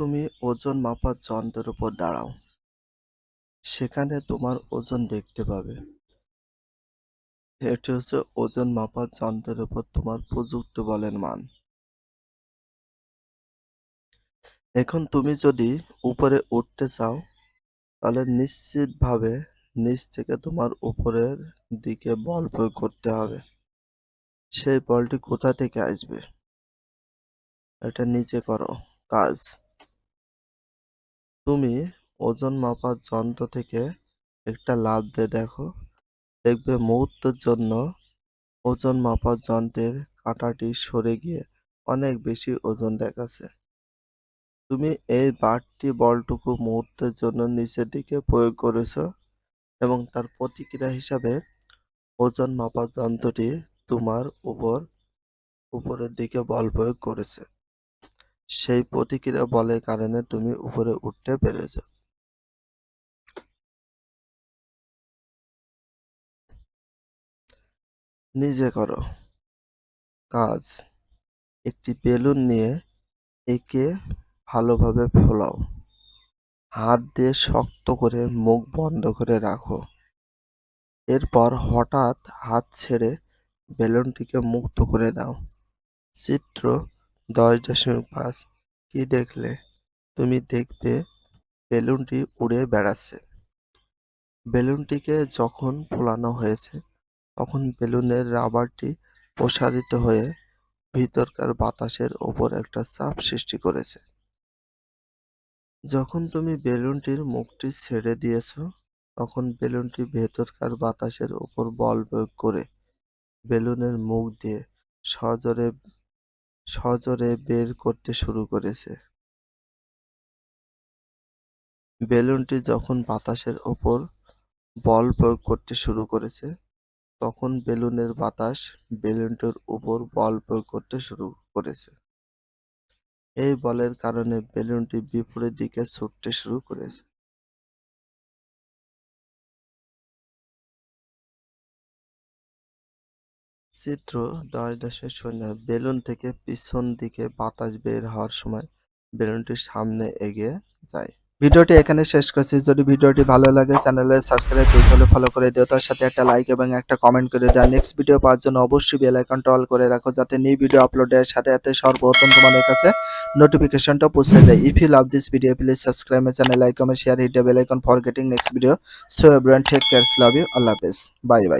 তুমি ওজন মাপার যন্ত্রের উপর দাঁড়াও। সেখানে তোমার ওজন দেখতে পাবে। এটি হচ্ছে ওজন মাপার যন্ত্রের উপর তোমার প্রযুক্ত বলের মান। এখন তুমি যদি উপরে উঠতে চাও, তাহলে নিশ্চিতভাবে নিচ থেকে তোমার উপরের দিকে বল প্রয়োগ করতে হবে। সেই বলটি কোথা থেকে আসবে? এটা নিচে করো। কাজ। তুমি ওজন মাপার যন্ত্র থেকে একটা লাফ দিয়ে দেখো। দেখবে মুহূর্তের জন্য ওজন মাপার যন্ত্রের কাঁটাটি সরে গিয়ে অনেক বেশি ওজন দেখাচ্ছে। তুমি এই বাড়তি বলটুকু মুহূর্তের জন্য নিচের দিকে প্রয়োগ করেছ এবং তার প্রতিক্রিয়া হিসাবে ওজন মাপার যন্ত্রটি তোমার উপর, উপরের দিকে বল প্রয়োগ করেছে। সেই প্রতিক্রিয়া বলের কারণে তুমি উপরে উঠতে পেরেছ। নিজে করো। কাজ। একটি বেলুন নিয়ে একে ভালোভাবে ফোলাও। হাত দিয়ে শক্ত করে মুখ বন্ধ করে রাখো। এরপর হঠাৎ হাত ছেড়ে বেলুনটিকে মুক্ত করে দাও। চিত্র দশ দশমিক পাঁচ। কি দেখলে? তুমি দেখবে বেলুনটি উড়ে বেড়াচ্ছে। বেলুনটিকে যখন ফোলানো হয়েছে, তখন বেলুনের রাবারটি প্রসারিত হয়ে ভিতরকার বাতাসের ওপর একটা চাপ সৃষ্টি করেছে। যখন তুমি বেলুনটির মুখটি ছেড়ে দিয়েছ, তখন বেলুনটি ভেতরকার বাতাসের ওপর বল প্রয়োগ করে বেলুনের মুখ দিয়ে সজোরে সজোরে বের করতে শুরু করেছে। বেলুনটি যখন বাতাসের ওপর বল প্রয়োগ করতে শুরু করেছে, তখন বেলুনের বাতাস বেলুনটির উপর বল প্রয়োগ করতে শুরু করেছে। এই বলের কারণে বেলুনটি বিপরীত দিকে ছুটতে শুরু করেছে। চিত্র দশ দশের শূন্য বেলুন থেকে পিছন দিকে বাতাস বের হওয়ার সময় বেলুনটি সামনে এগিয়ে যায়। ভিডিওটি এখানে শেষ করছি। যদি ভিডিওটি ভালো লাগে, চ্যানেলে সাবস্ক্রাইব হলে ফলো করে দিও। তার সাথে একটা লাইক এবং একটা কমেন্ট করে দেওয়া নেক্সট ভিডিও পাওয়ার জন্য অবশ্যই বেল আইকনটা অল করে রাখো যাতে নিউ ভিডিও আপলোডের সাথে সাথে সর্বপ্রথম তোমাদের কাছে নোটিফিকেশনটা পৌঁছে যায়। If you love this video please subscribe my channel like comment share hit the bell icon for getting next video so everyone take cares love you Allah হাফেজ বাই বাই